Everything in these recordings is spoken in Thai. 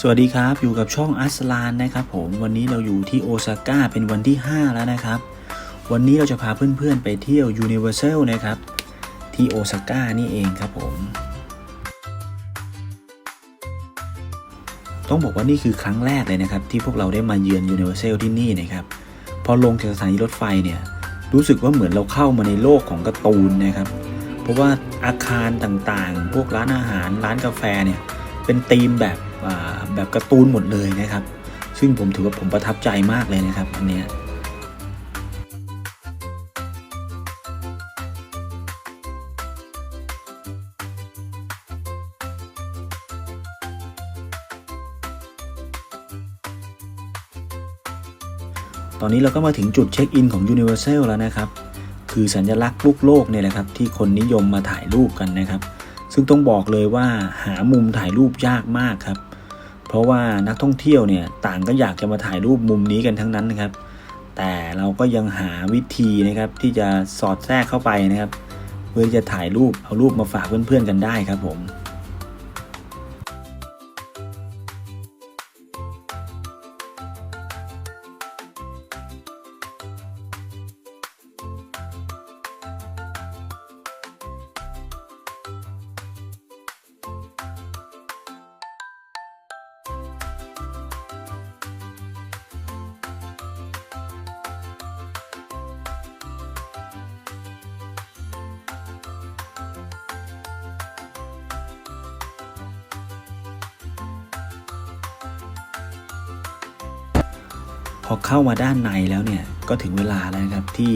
สวัสดีครับอยู่กับช่องอัสลานนะครับผมวันนี้เราอยู่ที่โอซาก้าเป็นวันที่ 5 แล้วนะครับ วันนี้เราจะพาเพื่อนๆไปเที่ยว Universal นะครับ ที่โอซาก้านี่เองครับผม ต้องบอกว่านี่คือครั้งแรกเลยนะครับ ที่พวกเราได้มาเยือน Universal ที่นี่นะครับ พอลงจากสถานีรถไฟเนี่ยรู้สึกว่าเหมือนเราเข้ามาในโลกของการ์ตูนนะครับ เพราะว่าอาคารต่างๆ พวกร้านอาหารร้านกาแฟเนี่ยเป็นธีมแบบ แบบการ์ตูนหมดเลยนะครับ ซึ่งผมถือว่าผมประทับใจมากเลยนะครับ อันเนี้ยตอนนี้เราก็มาถึงจุดเช็คอินของ Universal แล้วนะครับ คือสัญลักษณ์ลูกโลกเนี่ยแหละครับ ที่คนนิยมมาถ่ายรูปกันนะครับ ซึ่งต้องบอกเลยว่าหามุมถ่ายรูปยากมากครับ เพราะว่านักท่องเที่ยวเนี่ยต่างก็อยากจะมาถ่ายรูปมุมนี้กันทั้งนั้นนะครับ แต่เราก็ยังหาวิธีนะครับที่จะสอดแทรกเข้าไปนะครับ เพื่อจะถ่ายรูปเอารูปมาฝากเพื่อนๆกันได้ครับผม พอเข้ามาด้านในแล้วเนี่ยก็ถึงเวลาแล้วครับที่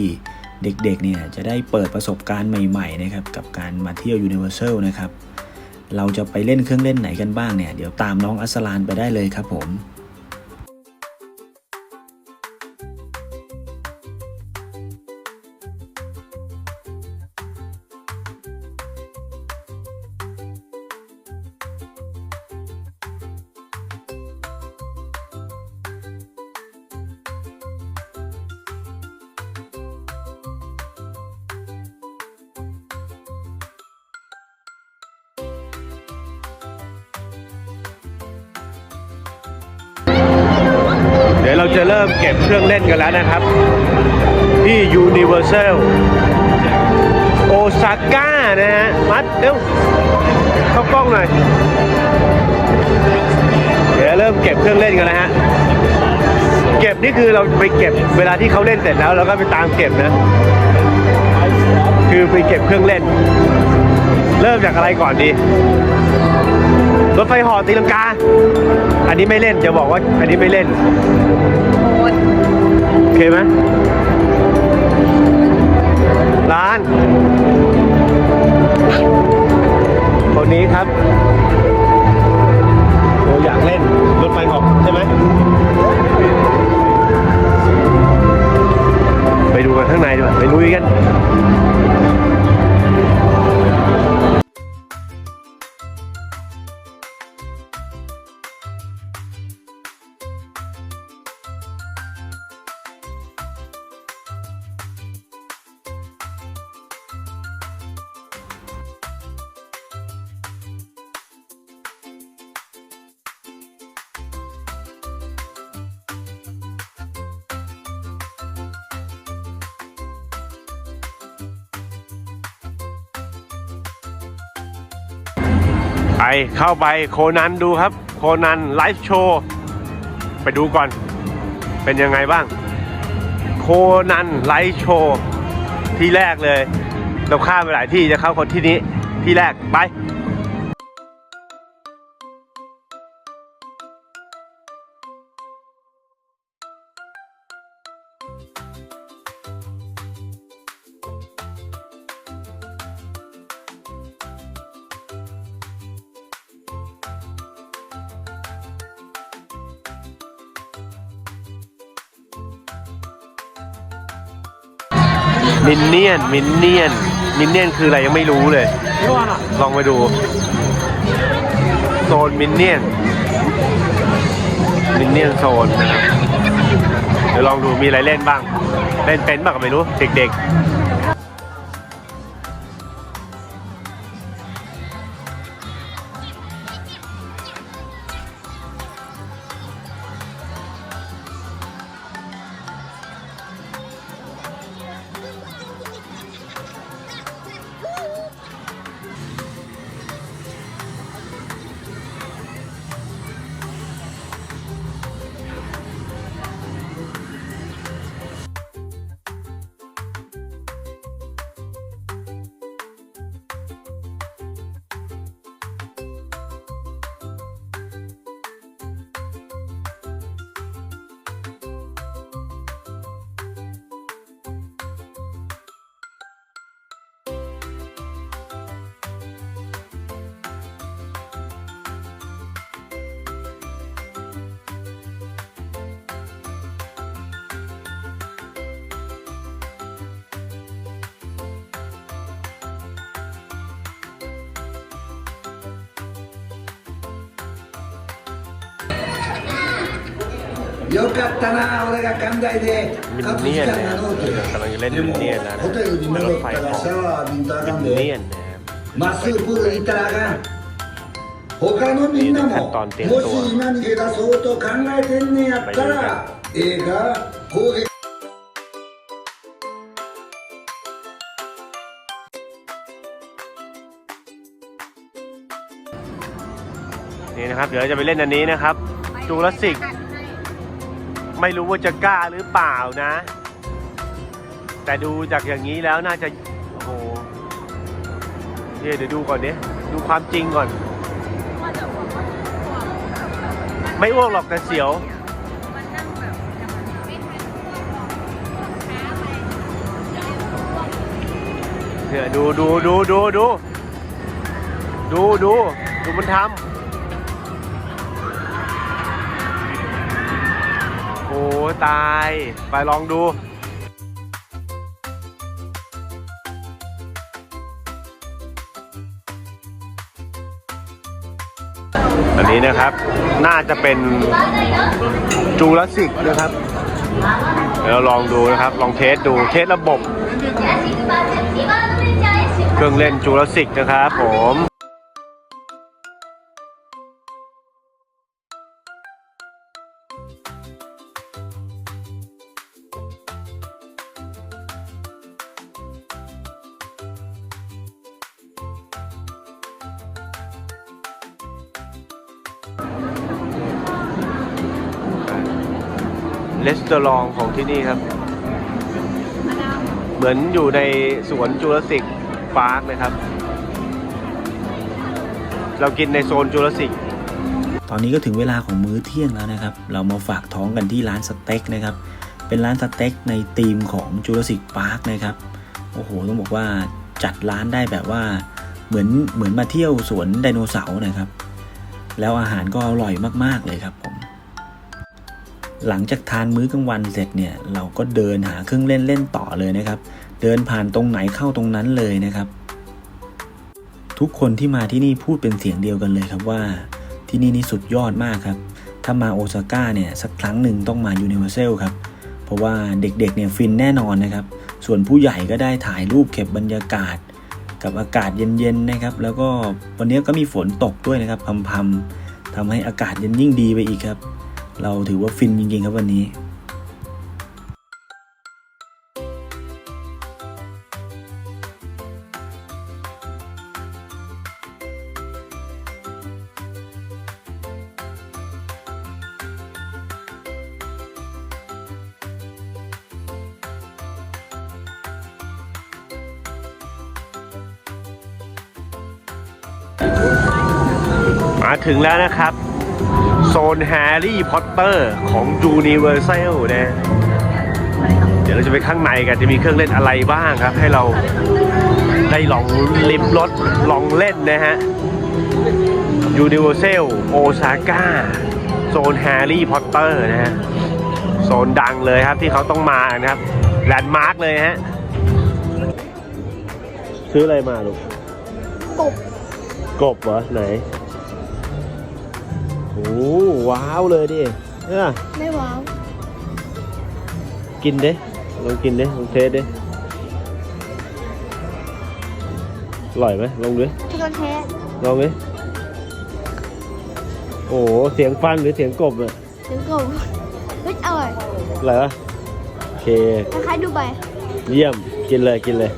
เด็กๆเนี่ยจะได้เปิดประสบการณ์ใหม่ๆนะครับกับการมาเที่ยว Universal นะครับ เราจะไปเล่นเครื่องเล่นไหนกันบ้างเนี่ย เดี๋ยวตามน้องอัสลานไปได้เลยครับผม เริ่มเก็บเครื่องเล่นกันแล้วนะครับ ที่ Universal โอซาก้านะฮะ มัดเร็วเข้ากล้องหน่อย เดี๋ยวเริ่มเก็บเครื่องเล่นกันแล้วฮะ เก็บนี่คือเราไปเก็บเวลาที่เขาเล่นเสร็จแล้วเราก็ไปตามเก็บนะ คือไปเก็บเครื่องเล่น เริ่มจากอะไรก่อนดี รถไฟหอตีลังกา อันนี้ไม่เล่นจะบอกว่าอันนี้ไม่เล่นโอเคไหมร้านคนนี้ครับโออยากเล่นรถไฟออกใช่ไหม ไปเข้าไปโคนันดูครับ โคนันไลฟ์โชว์ไปดูก่อน เป็นยังไงบ้าง โคนันไลฟ์โชว์ที่แรกเลย เราข้ามไปหลายที่จะเข้าคนที่นี้ที่แรกไป มินเนี่ยน มินเนี่ยน มินเนี่ยนคืออะไรยังไม่รู้เลย ลองไปดู โซนมินเนี่ยน มินเนี่ยนโซนนะครับ เดี๋ยวลองดูมีอะไรเล่นบ้าง เล่นเป็นบ้างก็ไม่รู้ เด็ก よかったな俺が寛大でミニエンねでもホテルに戻ったらシャワー浴びたらあかんでまっすぐプール行ったらあかん他のみんなももし今逃げ出そうと考えてんねやったらええか攻撃นี่นะครับเดี๋ยวจะไปเล่นอันนี้นะครับจูราสสิก ไม่รู้ว่าจะกล้าหรือเปล่านะ แต่ดูจากอย่างนี้แล้วน่าจะโอ้โหเดี๋ยวเดี๋ยวดูก่อนดิดูความจริงก่อน ไม่อ้วกหรอกแต่เสียว เนี่ยดูดูดูดูดูดูดูดูมันทำ ตาย ไปลองดูอันนี้นะครับ น่าจะเป็นจูราสสิกนะครับ เดี๋ยวเราลองดูนะครับ ลองเทสดู เทสระบบ เครื่องเล่นจูราสสิกนะครับผม เลอรองของที่นี่ครับ เหมือนอยู่ในสวนจูราสสิกพาร์คนะครับ เรากินในโซนจูราสสิกตอนนี้ก็ถึงเวลาของมื้อเที่ยงแล้วนะครับ เรามาฝากท้องกันที่ร้านสเต็กนะครับ เป็นร้านสเต็กในธีมของ Jurassic Park นะครับ โอ้โห ต้องบอกว่าจัดร้านได้แบบว่าเหมือนเหมือนมาเที่ยวสวนไดโนเสาร์นะครับ แล้วอาหารก็อร่อยมาก ๆ เลยครับผม หลังจากทานมื้อกลางวันเสร็จเนี่ยเราก็เดินหาเครื่องเล่นเล่นต่อเลยนะครับ เดินผ่านตรงไหนเข้าตรงนั้นเลยนะครับ ทุกคนที่มาที่นี่พูดเป็นเสียงเดียวกันเลยครับว่า ที่นี่นี่สุดยอดมากครับ ถ้ามาโอซาก้าเนี่ยสักครั้งหนึ่งต้องมายูนิเวอร์แซลครับเพราะว่าเด็กๆเนี่ยฟินแน่นอนนะครับ ส่วนผู้ใหญ่ก็ได้ถ่ายรูปเก็บบรรยากาศ กับอากาศเย็นๆนะครับ แล้วก็วันนี้ก็มีฝนตกด้วยนะครับพำๆทำให้อากาศเย็นยิ่งดีไปอีกครับ เราถือว่าฟินจริงๆครับวันนี้ มาถึงแล้วนะครับ นแฮร์รี่พอตเตอร์ของยูนิเวอร์แซลนะ เดี๋ยวเราจะไปข้างในกันจะมีเครื่องเล่นอะไรบ้างครับ ให้เราได้ลองลิมรถลองเล่นนะฮะยูนิเวอร์แซลโอซาก้าโซนแฮร์รี่พอตเตอร์นะฮะโซนดังเลยครับที่เขาต้องมานะครับแลนด์มาร์กเลยฮะ ซื้ออะไรมาลูก กบ กบเหรอ ไหน โอ้ว้าวเลยดิเนี่ยไม่ว้าวกินเด้ลองกินเด้ลองเทสเด้อร่อยไหมลองดูดิทุกคนแท้ลองดิโอ้โหเสียงฟันหรือเสียงกบเนี่ยถึงกบเฮ้ยอร่อยเหรอโอเคคล้ายๆดูใบ เยี่ยมกินเลยกินเลย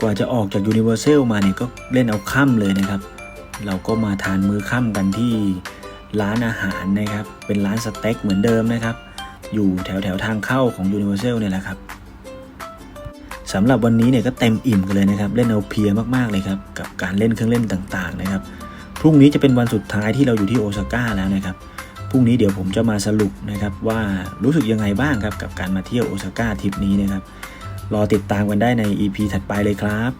กว่าจะออกจากยูนิเวอร์แซลมาเนี่ยก็เล่นเอาค่ำเลยนะครับ เราก็มาทานมื้อค่ำกันที่ร้านอาหารนะครับ เป็นร้านสเต็กเหมือนเดิมนะครับ อยู่แถวแถวทางเข้าของยูนิเวอร์แซลเนี่ยแหละครับสำหรับวันนี้เนี่ยก็เต็มอิ่มกันเลยนะครับ เล่นเอาเพลียมากๆเลยครับ กับการเล่นเครื่องเล่นต่างๆนะครับ พรุ่งนี้จะเป็นวันสุดท้ายที่เราอยู่ที่โอซาก้าแล้วนะครับ พรุ่งนี้เดี๋ยวผมจะมาสรุปนะครับว่ารู้สึกยังไงบ้างครับกับการมาเที่ยวโอซาก้าทริปนี้นะครับ รอติดตามกันได้ใน EP ถัดไปเลยครับ